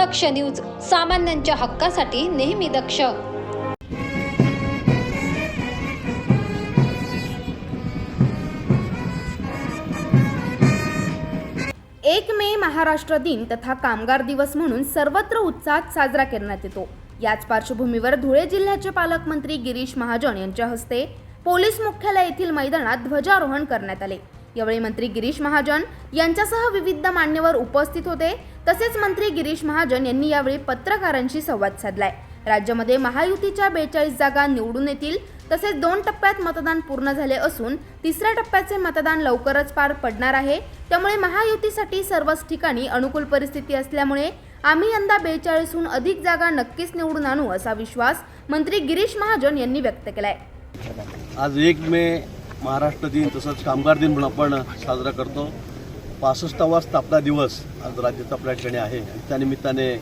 दक्ष news सामान्यांच्या हक्कासाठी नेहमी दक्ष. एक मे महाराष्ट्र दिन तथा कामगार दिवस म्हणून सर्वत्र उत्साहात साजरा करण्यात येतो. याच पार्श्वभूमीवर धुळे जिल्ह्याचे पालकमंत्री गिरीश महाजन यांच्या हस्ते पोलीस मुख्यालय येथील मैदानात ध्वजारोहण करण्यात आले. यावेळी मंत्री गिरीश महाजन यांच्यासह विविध मान्यवर उपस्थित होते. तसेच मंत्री गिरीश महाजन यांनी यावेळी पत्रकारांशी संवाद साधलाय. राज्यामध्ये महायुतीच्या बेचाळीस जागा निवडून येतील. तसेच दोन टप्प्यात मतदान पूर्ण झाले असून तिसऱ्या टप्प्याचे मतदान लवकरच पार पडणार आहे. त्यामुळे महायुतीसाठी सर्वच ठिकाणी अनुकूल परिस्थिती असल्यामुळे आम्ही यंदा बेचाळीसहून अधिक जागा नक्कीच निवडून आणू असा विश्वास मंत्री गिरीश महाजन यांनी व्यक्त केलाय. आज एक मे महाराष्ट्र दिन तसंच कामगार दिन म्हणून आपण साजरा करतो. पासष्टावा स्थापना दिवस आज राज्यात आपल्या ठिकाणी आहे. आणि त्यानिमित्ताने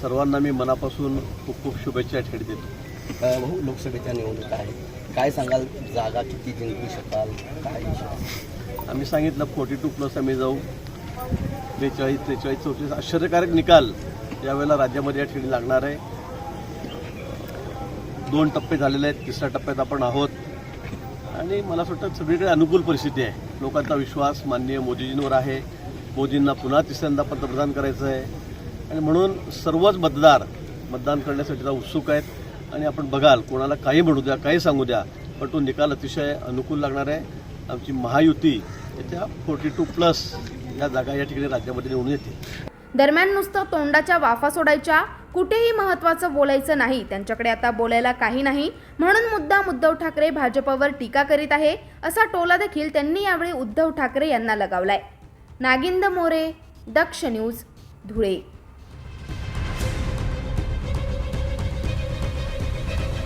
सर्वांना मी मनापासून खूप खूप शुभेच्छा ठिकाणी देतो. भाऊ लोकसभेच्या निवडणूक आहे काय सांगाल? जागा किती जिंकू शकाल? काय आम्ही सांगितलं फोर्टी टू प्लस आम्ही जाऊ. बेचाळीस त्रेचाळीस चौतीस आश्चर्यकारक निकाल यावेळेला राज्यामध्ये या ठिकाणी लागणार आहे. दोन टप्पे झालेले आहेत. तिसऱ्या टप्प्यात आपण आहोत. आणि मला असं वाटतं सगळीकडे अनुकूल परिस्थिती आहे. लोकांचा विश्वास माननीय मोदीजींवर आहे. मोदींना पुन्हा तिसऱ्यांदा पंतप्रधान करायचं आहे. आणि म्हणून सर्वच मतदार मतदान करण्यासाठी उत्सुक आहेत. आणि आपण बघाल कोणाला काही म्हणू द्या काही सांगू द्या पण तो निकाल अतिशय अनुकूल लागणार आहे. आमची महायुती येत्या फोर्टी टू प्लस या जागा या ठिकाणी राज्यामध्ये निवडून येते. दरम्यान नुसतं तोंडाच्या वाफा सोडायच्या कुठेही महत्वाचं बोलायचं नाही. त्यांच्याकडे आता बोलायला काही नाही. म्हणून मुद्दाम उद्धव ठाकरे भाजपवर टीका करीत आहे असा टोला देखील त्यांनी यावेळी उद्धव ठाकरे यांना लगावलाय. नागिंद मोरे दक्ष न्यूज धुळे.